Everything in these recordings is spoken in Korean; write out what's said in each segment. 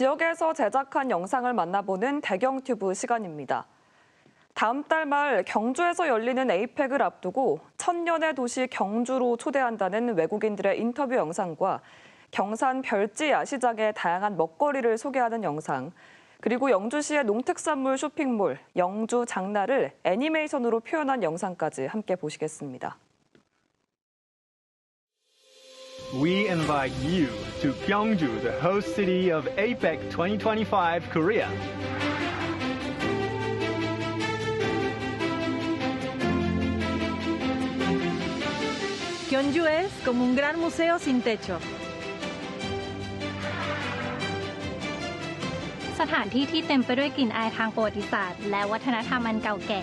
지역에서 제작한 영상을 만나보는 대경튜브 시간입니다. 다음 달 말 경주에서 열리는 에이펙을 앞두고 천년의 도시 경주로 초대한다는 외국인들의 인터뷰 영상과 경산 별지 야시장의 다양한 먹거리를 소개하는 영상, 그리고 영주시의 농특산물 쇼핑몰 영주 장날을 애니메이션으로 표현한 영상까지 함께 보시겠습니다. We invite you to Gyeongju, the host city of APEC 2025 Korea. Gyeongju es como un gran museo sin techo. สถานที่ที่เต็มไปด้วยกลิ่นอายทางประวัติศาสตร์ และวัฒนธรรมอันเก่าแก่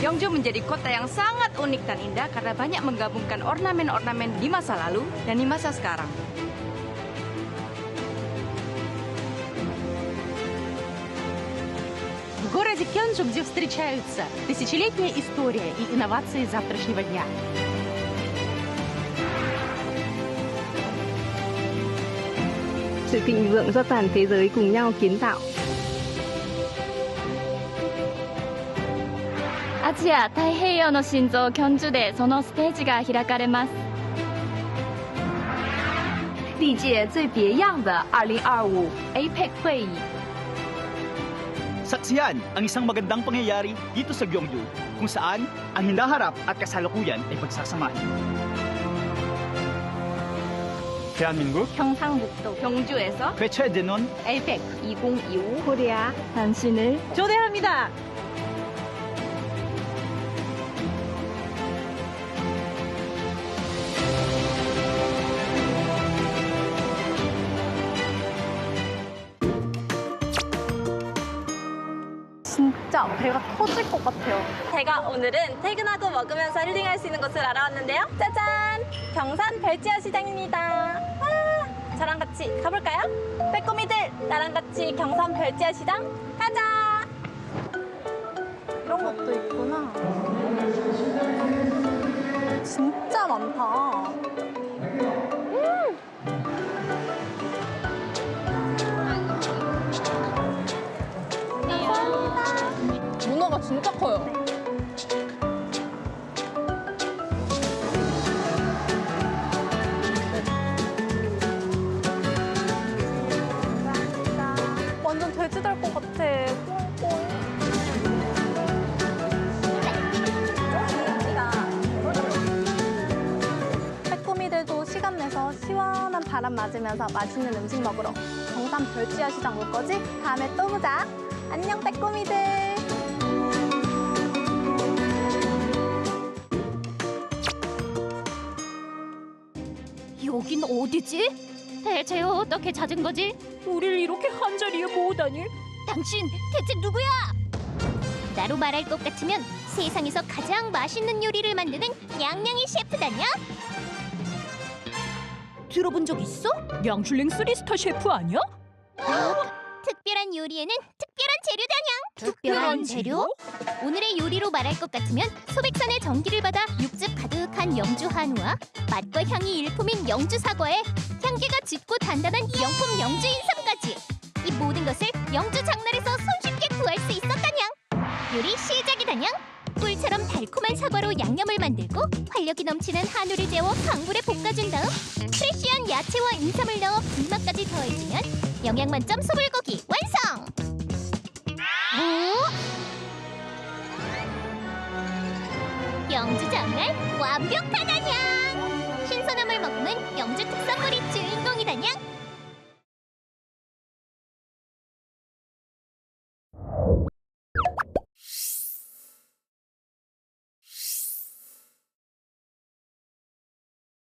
Gyeongju menjadi kota yang sangat unik dan indah karena banyak menggabungkan ornamen-ornamen di masa lalu dan di masa sekarang. В городе Кенджу, где встречаются тысячелетняя история и инновации завтрашнего дня. sự thịnh vượng do toàn thế giới cùng nhau kiến tạo. ジア太平洋の心臓キョンジュでそのステージが開かれます历届最别样的2025 APEC 会议。 Saksiyan ang isang magandang pangyayari dito sa Gyeongju kung saan ang hinaharap at kasalukuyan ay pagsasamahin. 대한민국 경상북도 경주에서 회차되는 APEC 2025 코리아 당신을 초대합니다. 진짜 배가 터질 것 같아요. 제가 오늘은 퇴근하고 먹으면서 힐링할 수 있는 곳을 알아왔는데요. 짜잔! 경산 별지어 시장입니다. 와, 저랑 같이 가볼까요? 빼꼼이들, 나랑 같이 경산 별지어 시장 가자! 이런 것도 있구나. 진짜 많다. 문어가 진짜 커요. 완전 돼지 될 것 같아. 시원한 바람 맞으면서 맛있는 음식 먹으러 경산 별지어 시장 올 거지? 다음에 또 보자. 안녕 빼꼼이들. 여긴 어디지? 대체 어떻게 찾은 거지? 우리를 이렇게 한 자리에 모으다니? 당신 대체 누구야? 나로 말할 것 같으면 세상에서 가장 맛있는 요리를 만드는 냥냥이 셰프다냐? 들어본 적 있어? 량슐랭 쓰리스타 셰프 아니야? 특별한 요리에는 특별한 재료다냥. 특별한 재료? 오늘의 요리로 말할 것 같으면 소백산의 전기를 받아 육즙 한 영주 한우와 맛과 향이 일품인 영주 사과에 향기가 짙고 단단한 명품 영주 인삼까지 이 모든 것을 영주 장날에서 손쉽게 구할 수 있었다냥. 요리 시작이다냥. 꿀처럼 달콤한 사과로 양념을 만들고 활력이 넘치는 한우를 재워 강불에 볶아준 다음 프레쉬한 야채와 인삼을 넣어 불맛까지 더해주면 영양 만점 소불고기 완성! 완벽하다냥!